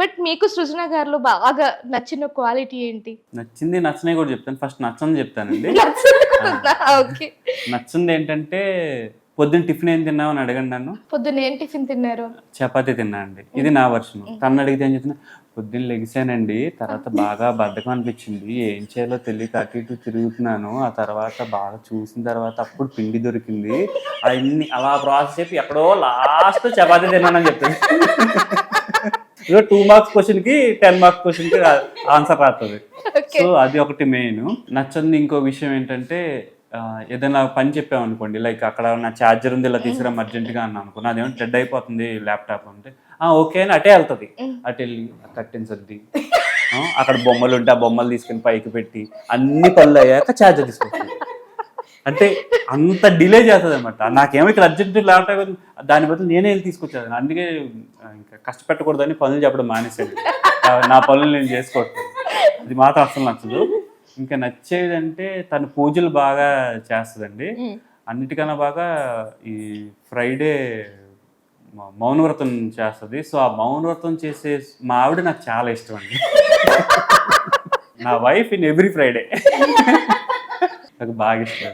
But మీకు సృజన గారిలో బాగా నచ్చిన క్వాలిటీ ఏంటి? నచ్చింది నచ్చనే కూడా చెప్తాను. ఫస్ట్ నచ్చని చెప్తానండి. ఓకే. నచ్చింది ఏంటంటే పొద్దున్న టిఫిన్ ఏం తిన్నావు అని అడగండి నన్ను. పొద్దున్న ఏం టిఫిన్ తిన్నారు? చపాతీ తిన్నా అండి. ఇది నా వర్షన్. తను అడిగితే ఏం చెప్తున్నా? పొద్దున్న లెగిసానండి. తర్వాత బాగా బద్ధకం అనిపించింది. ఏం చేయాలో తెలియక అటు ఇటు తిరుగుతున్నాను. ఆ తర్వాత బాగా చూసిన తర్వాత అప్పుడు పిండి దొరికింది. అన్ని అలా ప్రాసెస్ చెప్పి ఎక్కడో లాస్ట్ చపాతీ తిన్నానని చెప్తుంది ఇదో టూ మార్క్స్ క్వశ్చన్కి టెన్ మార్క్స్ క్వశ్చన్కి ఆన్సర్ రాస్తుంది సో అది ఒకటి మెయిన్ నచ్చంది ఇంకో విషయం ఏంటంటే ఏదైనా పని చెప్పామనుకోండి లైక్ అక్కడ నా ఛార్జర్ ఉంది ఇలా తీసుకురా అర్జెంట్గా అన్నా అనుకున్నా అదేమో డెడ్ అయిపోతుంది ల్యాప్టాప్ అంటే ఆ ఓకే అని అటే వెళ్తుంది. అటు వెళ్ళి కట్టిన సర్ది. ఆ, అక్కడ బొమ్మలు ఉంటే ఆ బొమ్మలు తీసుకుని పైకి పెట్టి అన్ని పనులు అయ్యాక ఛార్జర్ తీసుకొస్తుంది అంటే అంత డిలే చేస్తుంది అనమాట నాకేమో ఇక్కడ అర్జెంట్ ల్యాప్టాప్. దాని బదులు నేనే వెళ్ళి తీసుకొచ్చాను అందుకే ఇంకా కష్టపెట్టకూడదని పనులు చెప్పడం మానేసాను నా పనులు నేను చేసుకోవట్లేదు. అది మాత్రం అసలు నచ్చదు. ఇంకా నచ్చేదంటే తను పూజలు బాగా చేస్తుందండి. అన్నిటికన్నా బాగా ఈ ఫ్రైడే మౌనవ్రతం చేస్తుంది. సో ఆ మౌనవ్రతం చేసే మా ఆవిడ నాకు చాలా ఇష్టం అండి నా వైఫ్ ఇన్ ఎవ్రీ ఫ్రైడే నాకు బాగా ఇష్టం.